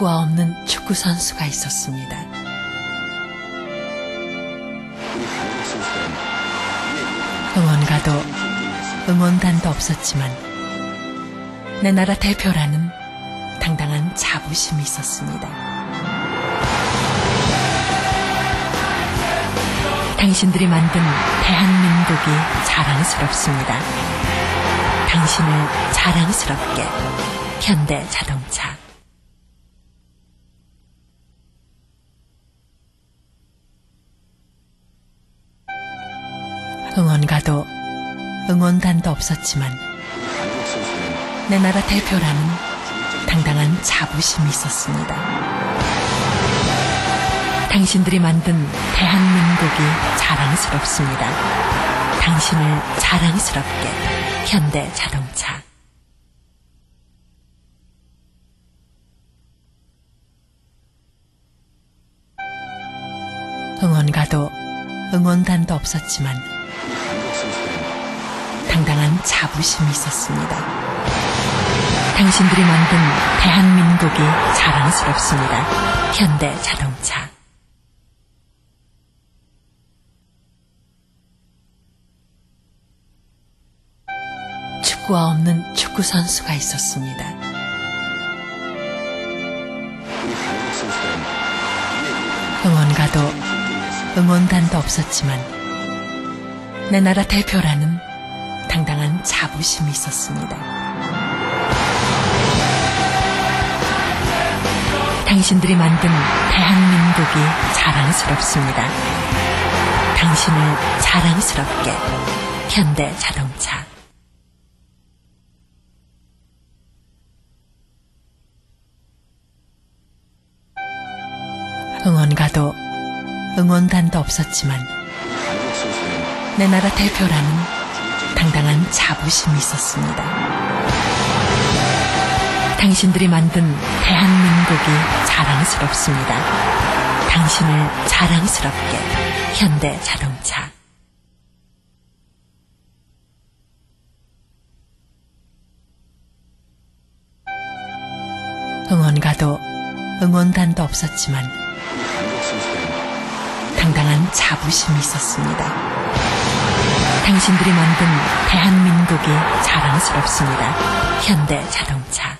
축구와 없는 축구 선수가 있었습니다. 응원가도 응원단도 없었지만 내 나라 대표라는 당당한 자부심이 있었습니다. 당신들이 만든 대한민국이 자랑스럽습니다. 당신을 자랑스럽게 현대 자동차 응원가도 응원단도 없었지만 내 나라 대표라는 당당한 자부심이 있었습니다. 당신들이 만든 대한민국이 자랑스럽습니다. 당신을 자랑스럽게 현대 자동차 응원가도 응원단도 없었지만 당당한 자부심이 있었습니다. 당신들이 만든 대한민국이 자랑스럽습니다. 현대 자동차 축구와 없는 축구 선수가 있었습니다. 응원가도 응원단도 없었지만 내 나라 대표라는 당당한 자부심이 있었습니다. 당신들이 만든 대한민국이 자랑스럽습니다. 당신을 자랑스럽게 현대 자동차 응원가도 응원단도 없었지만 내 나라 대표라는 당당한 자부심이 있었습니다. 당신들이 만든 대한민국이 자랑스럽습니다. 당신을 자랑스럽게 현대 자동차 응원가도 응원단도 없었지만 당당한 자부심이 있었습니다. 당신들이 만든 대한민국이 자랑스럽습니다. 현대 자동차